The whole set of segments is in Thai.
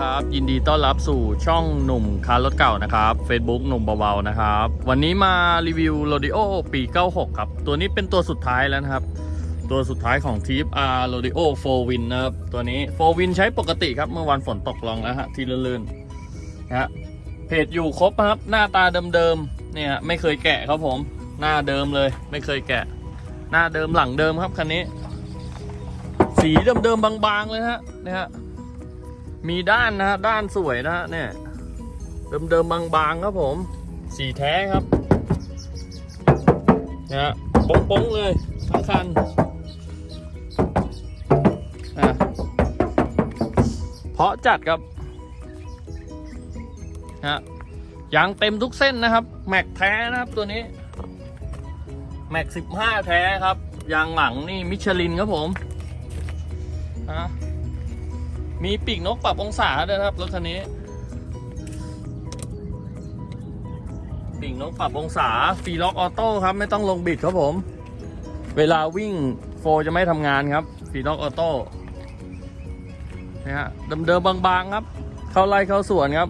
ครับ ยินดีต้อนรับสู่ช่องหนุ่มคารถเก่านะครับ Facebook หนุ่มเบาๆนะครับ วันนี้มารีวิว Rodeo ปี 96 ครับ ตัวนี้เป็นตัวสุดท้ายแล้วนะครับ ตัวสุดท้ายของทีฟ R Rodeo 4 Win นนะครับ ตัวนี้4 Win ใช้ปกติครับเมื่อวันฝนตกลองแล้วฮะ ที่ลื่นๆนะฮะเพจอยู่ครบครับ หน้าตาเดิมๆเนี่ยไม่เคยแกะครับผม หน้าเดิมเลย ไม่เคยแกะ หน้าเดิมหลังเดิมครับคันนี้ สีเดิมๆบางๆเลยฮะเนี่ยฮะ มีด้านนะฮะด้านสวยนะฮะเนี่ยเดิมๆบางๆครับผม สีแท้ครับนะฮะโป้งๆเลยทั้งคันนะเพาะจัดครับนะฮะยางเต็มทุกเส้นนะครับ แม็กแท้นะครับตัวนี้ แม็กสิบห้าแท้ครับ ยางหลังนี่มิชลินครับผมนะ มีปีกนกปรับองศาด้วยครับรถคันนี้ ปีกนกปรับองศาฟรีล็อกออโต้ครับ ไม่ต้องลงบิดครับผม เวลาวิ่งโฟจะไม่ทำงานครับฟรีล็อกออโต้นะฮะเดิมๆบางๆครับ เข้าไล่เข้าสวนครับ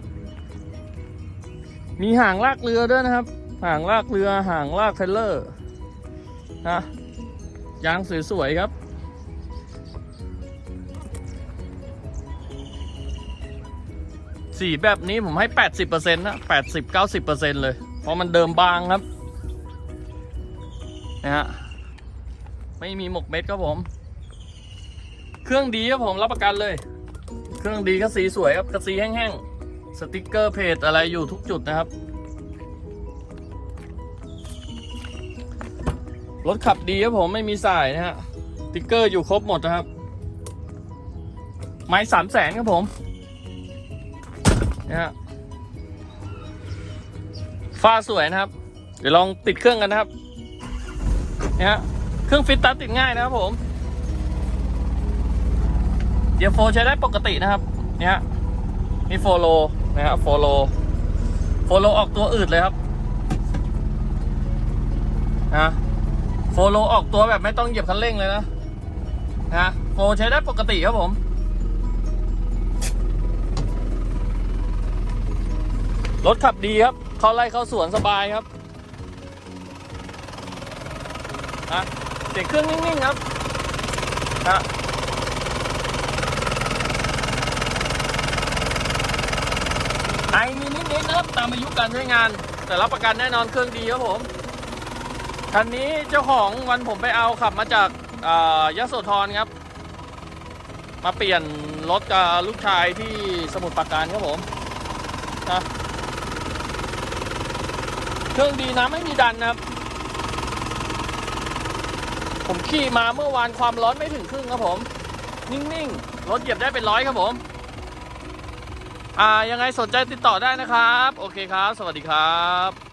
มีห่างลากเรือด้วยนะครับ ห่างลากเรือห่างลากเทรลเลอร์นะยางสวยๆครับ สีแบบนี้ผมให้ 80%นะ 80-90%เลย เพราะมันเดิมบางครับนะฮะไม่มีหมกเม็ดครับผม เครื่องดีครับผมรับประกันเลย เครื่องดีก็สีสวยครับกระสีแห้งๆ สติกเกอร์เพจอะไรอยู่ทุกจุดนะครับ รถขับดีครับผมไม่มีสายนะฮะติ๊กเกอร์อยู่ครบหมดนะครับ ไม้สามแสนครับผม นะฮะฟ้าสวยนะครับ เดี๋ยวลองติดเครื่องกันนะครับเนี่ยฮะเครื่องฟิตตัดติดง่ายนะครับผมเดี๋ยวโฟใช้ได้ปกตินะครับ เนี่ยฮะนี่โฟโลนะครับโฟโลโฟโลออกตัวอืดเลยครับนะโฟโลออกตัวแบบไม่ต้องเหยียบคันเร่งเลยนะนะโฟใช้ได้ปกติครับผม รถขับดีครับ เข้าไล่เข้าสวนสบายครับนะเสียงเครื่องนิ่งๆครับนะไอมีนิดๆนะครับตามอายุการใช้งาน แต่รับประกันแน่นอนเครื่องดีครับผมคันนี้เจ้าของวันผมไปเอาขับมาจากอ่ายโสธรครับ มาเปลี่ยนรถกับลูกชายที่สมุทรปราการครับผมนะ เครื่องดีนะไม่มีดันนะครับ ผมขี่มาเมื่อวานความร้อนไม่ถึงครึ่งครับผม นิ่งๆ รถเหยียบได้เป็นร้อยครับผม อ่ายังไงสนใจติดต่อได้นะครับ โอเคครับ สวัสดีครับ